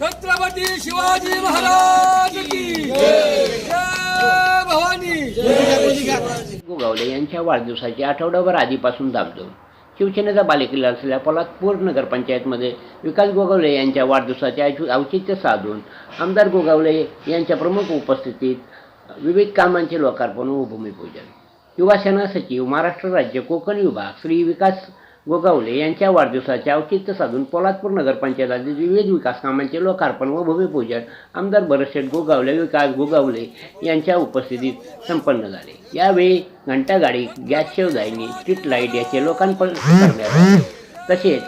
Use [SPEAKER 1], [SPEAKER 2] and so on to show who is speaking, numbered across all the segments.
[SPEAKER 1] छत्रपती शिवाजी महाराज भवानी.
[SPEAKER 2] गोगावले यांच्या वाढदिवसाची आठवडाभर आधीपासून दाबदोब शिवसेनेचा बालेकिल्ला असलेल्या पोलादपूर नगरपंचायतमध्ये विकास गोगावले यांच्या वाढदिवसाचे औचित्य साधून आमदार गोगावले यांच्या प्रमुख उपस्थितीत विविध कामांचे लोकार्पण व भूमिपूजन. युवासेना सचिव महाराष्ट्र राज्य कोकण विभाग श्री विकास गोगावले यांच्या वाढदिवसाचे औचित्य साधून पोलादपूर नगरपंचायतातील विविध विकास कामांचे लोकार्पण व भूमिपूजन आमदार भरतशेठ गोगावले विकास गोगावले यांच्या उपस्थितीत संपन्न झाले. यावेळी घंटागाडी गॅस शेवदायनी स्ट्रीट लाइट याचे लोकार्पण करण्यात आले. तसेच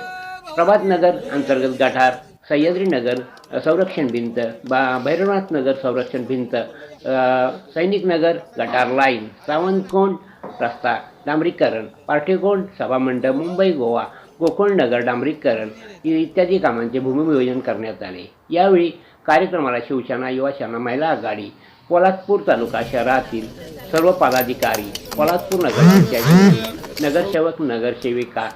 [SPEAKER 2] प्रभात नगर अंतर्गत गटार सह्याद्री नगर संरक्षण भिंत बा भैरवनाथ नगर संरक्षण भिंत सैनिक नगर गटार लाईन सावंतकोंड रस्ता डांबरीकरण पार्टीकोंड सभामंडप मुंबई गोवा गोकुळनगर डांबरीकरण इत्यादी कामांचे भूमिपूजन करण्यात आले. यावेळी कार्यक्रमाला शिवसेना युवासेना महिला आघाडी पोलादपूर तालुका शहरातील सर्व पदाधिकारी पोलादपूर नगरपंचायत नगरसेवक नगरसेविका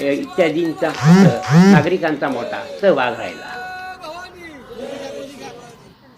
[SPEAKER 2] इत्यादींचा नागरिकांचा मोठा सहभाग राहिला.